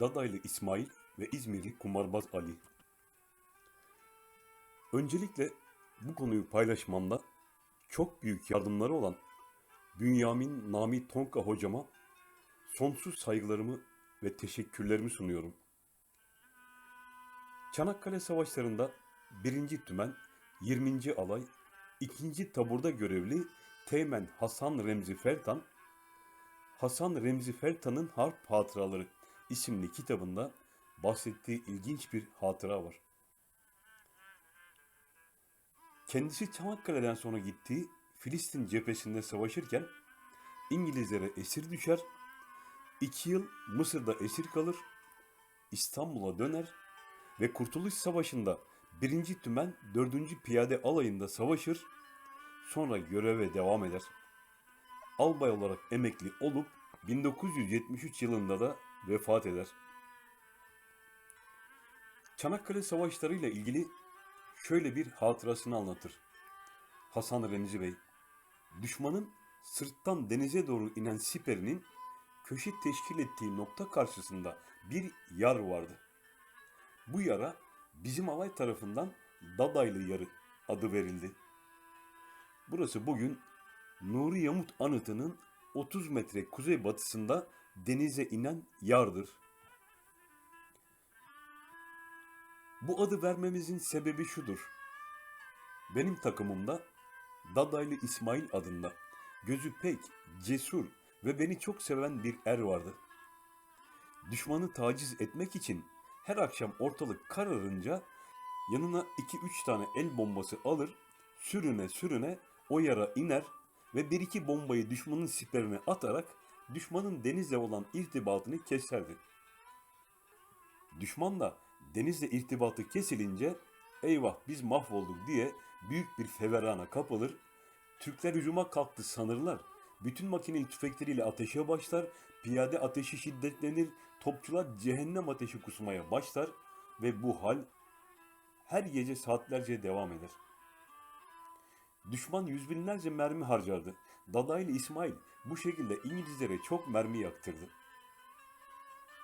Dadaylı İsmail ve İzmirli Kumarbaz Ali. Öncelikle bu konuyu paylaşmamda çok büyük yardımları olan Bünyamin Nami Tonka hocama sonsuz saygılarımı ve teşekkürlerimi sunuyorum. Çanakkale Savaşları'nda 1. Tümen, 20. Alay, 2. Taburda görevli Teğmen Hasan Remzi Fertan, Hasan Remzi Fertan'ın Harp Hatıraları isimli kitabında bahsettiği ilginç bir hatıra var. Kendisi Çanakkale'den sonra gittiği Filistin cephesinde savaşırken İngilizlere esir düşer, iki yıl Mısır'da esir kalır, İstanbul'a döner ve Kurtuluş Savaşı'nda 1. Tümen 4. Piyade Alayı'nda savaşır, sonra göreve devam eder. Albay olarak emekli olup 1973 yılında da vefat eder. Çanakkale Savaşları ile ilgili şöyle bir hatırasını anlatır. Hasan Remzi Bey, düşmanın sırttan denize doğru inen siperinin köşe teşkil ettiği nokta karşısında bir yar vardı. Bu yara bizim alay tarafından Dadaylı Yarı adı verildi. Burası bugün Nuri Yamut Anıtı'nın 30 metre kuzeybatısında denize inen yardır. Bu adı vermemizin sebebi şudur. Benim takımımda Dadaylı İsmail adında gözü pek, cesur ve beni çok seven bir er vardı. Düşmanı taciz etmek için her akşam ortalık kararınca yanına iki üç tane el bombası alır, sürüne sürüne o yara iner ve bir iki bombayı düşmanın siperine atarak düşmanın denizle olan irtibatını keserdi. Düşman da denizle irtibatı kesilince eyvah biz mahvolduk diye büyük bir feverana kapılır, Türkler hücuma kalktı sanırlar. Bütün makineli tüfekleriyle ateşe başlar, piyade ateşi şiddetlenir, topçular cehennem ateşi kusmaya başlar ve bu hal her gece saatlerce devam eder. Düşman yüz binlerce mermi harcardı. Dadaylı İsmail bu şekilde İngilizlere çok mermi yaktırdı.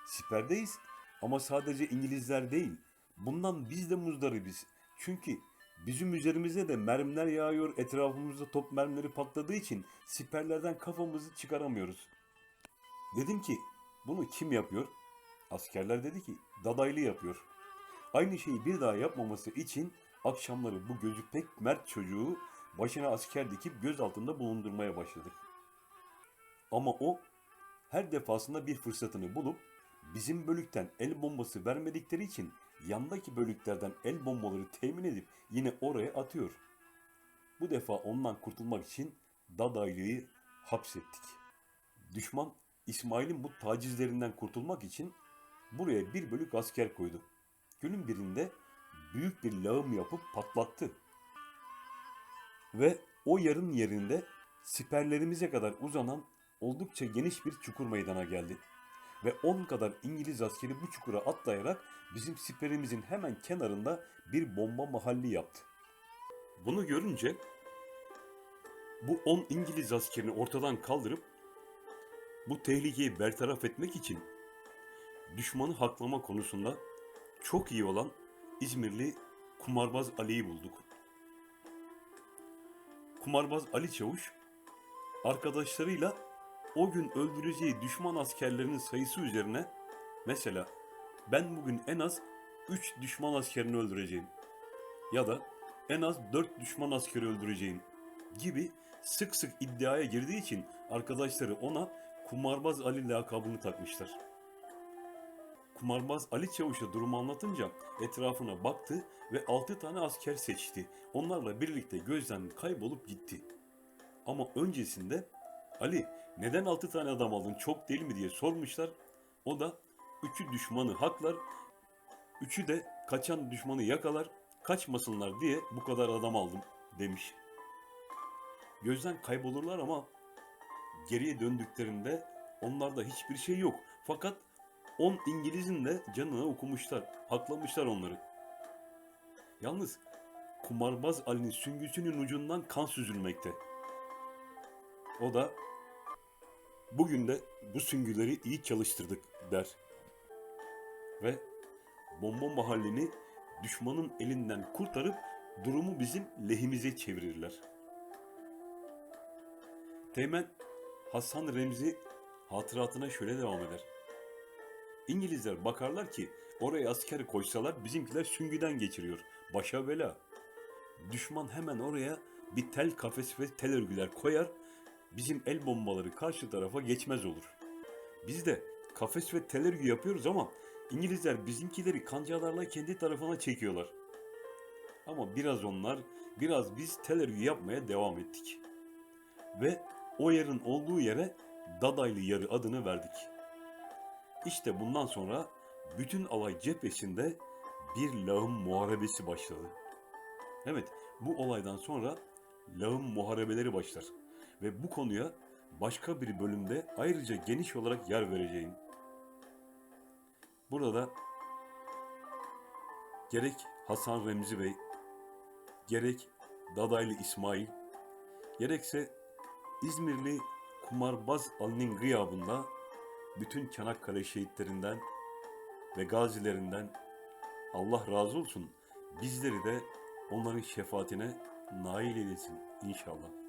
Siperdeyiz ama sadece İngilizler değil. Bundan biz de muzdaribiz. Çünkü bizim üzerimize de mermiler yağıyor, etrafımızda top mermileri patladığı için siperlerden kafamızı çıkaramıyoruz. Dedim ki bunu kim yapıyor? Askerler dedi ki Dadaylı yapıyor. Aynı şeyi bir daha yapmaması için akşamları bu gözü pek mert çocuğu başına asker dikip göz altında bulundurmaya başladık. Ama o her defasında bir fırsatını bulup bizim bölükten el bombası vermedikleri için yandaki bölüklerden el bombaları temin edip yine oraya atıyor. Bu defa ondan kurtulmak için Dadaylı'yı hapsettik. Düşman İsmail'in bu tacizlerinden kurtulmak için buraya bir bölük asker koydu. Günün birinde büyük bir lağım yapıp patlattı. Ve o yarın yerinde siperlerimize kadar uzanan oldukça geniş bir çukur meydana geldi. Ve 10 kadar İngiliz askeri bu çukura atlayarak bizim siperimizin hemen kenarında bir bomba mahalli yaptı. Bunu görünce bu 10 İngiliz askerini ortadan kaldırıp bu tehlikeyi bertaraf etmek için düşmanı haklama konusunda çok iyi olan İzmirli kumarbaz Ali'yi bulduk. Kumarbaz Ali Çavuş arkadaşlarıyla o gün öldüreceği düşman askerlerinin sayısı üzerine mesela ben bugün en az 3 düşman askerini öldüreceğim ya da en az 4 düşman askeri öldüreceğim gibi sık sık iddiaya girdiği için arkadaşları ona Kumarbaz Ali lakabını takmışlar. Kumarbaz Ali Çavuş'a durumu anlatınca etrafına baktı ve 6 tane asker seçti. Onlarla birlikte gözden kaybolup gitti. Ama öncesinde Ali neden 6 tane adam aldın çok değil mi diye sormuşlar. O da üçü düşmanı haklar, üçü de kaçan düşmanı yakalar, kaçmasınlar diye bu kadar adam aldım demiş. Gözden kaybolurlar ama geriye döndüklerinde onlarda hiçbir şey yok. Fakat 10 İngiliz'in de canına okumuşlar, haklamışlar onları. Yalnız kumarbaz Ali'nin süngüsünün ucundan kan süzülmekte. O da bugün de bu süngüleri iyi çalıştırdık der. ve bomba mahallini düşmanın elinden kurtarıp durumu bizim lehimize çevirirler. Teğmen Hasan Remzi hatıratına şöyle devam eder. İngilizler bakarlar ki oraya asker koysalar bizimkiler süngüden geçiriyor. Başa bela. Düşman hemen oraya bir tel kafes ve tel örgüler koyar. Bizim el bombaları karşı tarafa geçmez olur. Biz de kafes ve tel örgü yapıyoruz ama İngilizler bizimkileri kancalarla kendi tarafına çekiyorlar. Ama biraz onlar, biraz biz tel örgü yapmaya devam ettik. Ve o yerin olduğu yere Dadaylı Yarı adını verdik. İşte bundan sonra bütün alay cephesinde bir lağım muharebesi başladı. Evet, bu olaydan sonra lağım muharebeleri başlar ve bu konuya başka bir bölümde ayrıca geniş olarak yer vereceğim. Burada gerek Hasan Remzi Bey, gerek Dadaylı İsmail, gerekse İzmirli Kumarbaz Ali'nin gıyabında bütün Çanakkale şehitlerinden ve gazilerinden Allah razı olsun bizleri de onların şefaatine nail eylesin inşallah.